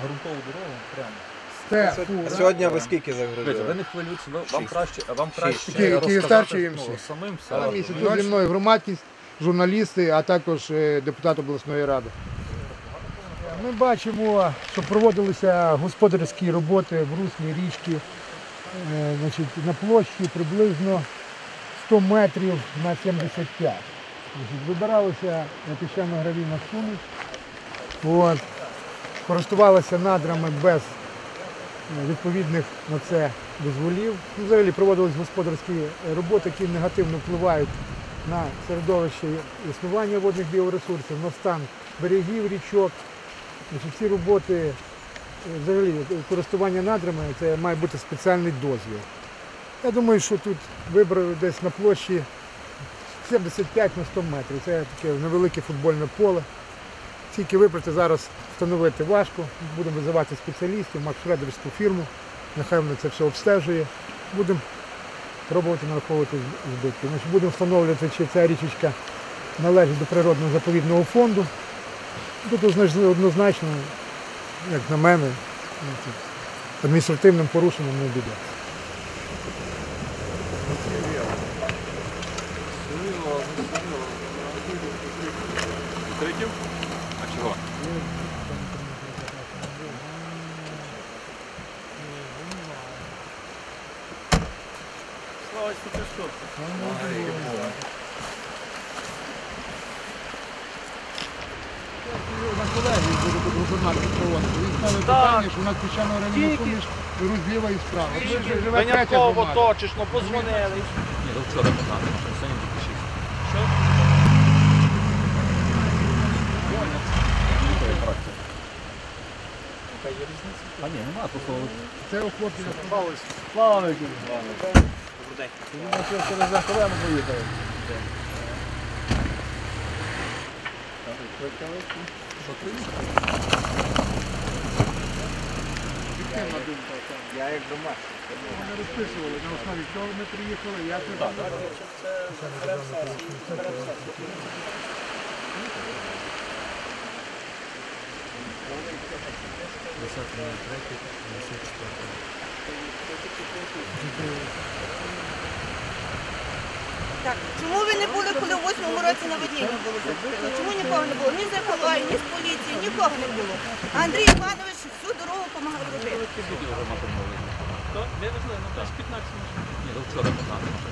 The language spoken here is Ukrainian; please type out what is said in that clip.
ґрунтову дорогу прямо. Те, А сьогодні ви скільки Дивіться, ви загрузили? не хвилюйтесь, ви- вам краще, вам краще чи розказати, ну, самим все. Одно. тут зі мною громадськість, журналісти, а також е, депутат обласної ради. Ми бачимо, що проводилися господарські роботи в руслі річки е, значить, на площі приблизно 100 метрів на 75. Значить, вибиралися піщано-гравійна суміш. От. Користувалися надрами без е, відповідних на це дозволів. Взагалі проводились господарські е, роботи, які негативно впливають на середовище існування водних біоресурсів, на стан берегів, річок. Ці роботи, е, взагалі, користування надрами, це має бути спеціальний дозвіл. Я думаю, що тут вибрали десь на площі 75 на 100 метрів. Це таке невелике футбольне поле. Тільки вибрати зараз встановити важко. Будемо визивати спеціалістів, макшредерську фірму. Нехай вона це все обстежує. Будемо пробувати нараховувати збитки. Значить, будемо встановлювати, чи ця річечка належить до природного заповідного фонду. Тут однозначно, як на мене, адміністративним порушенням не буде. Третів? Чого? Слава Ісусу На колегії буде тут губернатор проводити. Він ставить питання, що у нас піщано раніше суміш рух і справа. Винятково громада. точиш, ну позвонили. Ні, то вчора 15, сьогодні тільки 6. Що? А ні, нема, просто Це охоплення. Слава віки. Добрий день. Ми ще через Заховемо поїхали. Я як дома. Вони розписували на основі чого ми приїхали, як ми там. Так, чому ви не були, коли в восьмому році наводнення було закрито? Чому нікого не було? Ні з ЕКЛА, ні з поліції, нікого не було. Андрій Іванович всю дорогу допомагав робити. вивезли, ну 15 машин. Ні, то вчора 15.